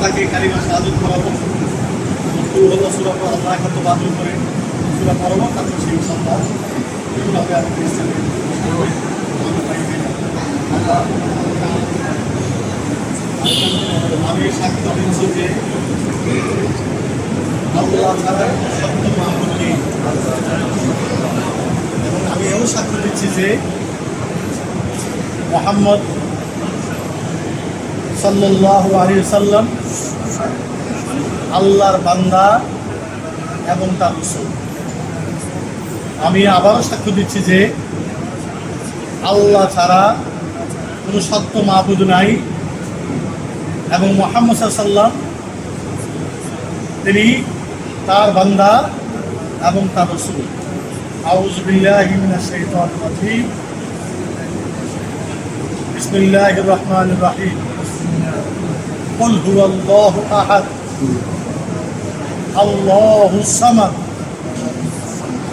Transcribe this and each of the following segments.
তাকে কারিমা সাহায্য করাবো। দু হলো সুরা আল্লাহ কত বাদ করে। সুরা পড়াবো তারপর সেই এগুলো হবে আমি আমি সাক্ষ্য দিচ্ছি যে আল্লাহ ছাড়া সত্য মাহমুদ নেই। এবং আমি এও সাক্ষ্য দিচ্ছি যে মোহাম্মদ সাল্লাম আল্লাহর বান্দা এবং তার রসুল। আমি আবারও সাক্ষ্য দিচ্ছি যে আল্লাহ ছাড়া কোনো সত্য মাহবুদ নাই এবং মোহাম্মদ সাল্লাম তিনি তার বান্দা এবং তার রসুল। আউজ বিল্লাহি মিনাশ শাইতানির রাজিম। বিসমিল্লাহির রহমানির রহিম। قل هو الله أحد الله الصمد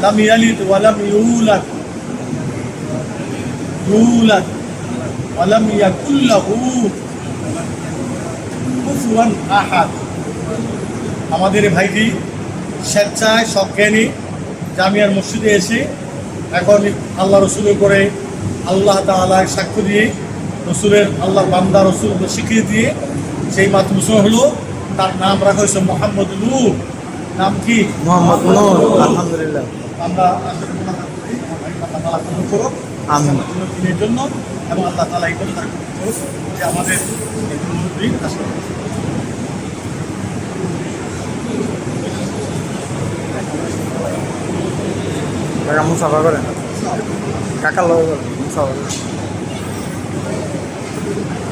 لم يلد ولم يولد يولد ولم يكن له كفوا أحد আমাদের এই ভাইটি স্বেচ্ছায় সজ্ঞানী জামিয়ার মসজিদে এসে এখন আল্লাহ রসুলের করে আল্লাহ তাআলা সাক্ষ্য দিয়ে রসুলের আল্লাহ বান্দা রসুল স্বীকৃতি দিয়ে সেই মুসলমান হলো। তার নাম রাখা হয়েছে মোহাম্মদ নূর। নাম কি? মোহাম্মদ নূর আলহামদুলিল্লাহ। আমরা দিনের জন্য এবং আল্লাহ তালা এই কথা তার কবুল করুক। যে আমাদের এই মুরব্বী আসলে কাকা মুসাফা করেন। কাকার লগে করেন মুসাফা করেন। Thank you.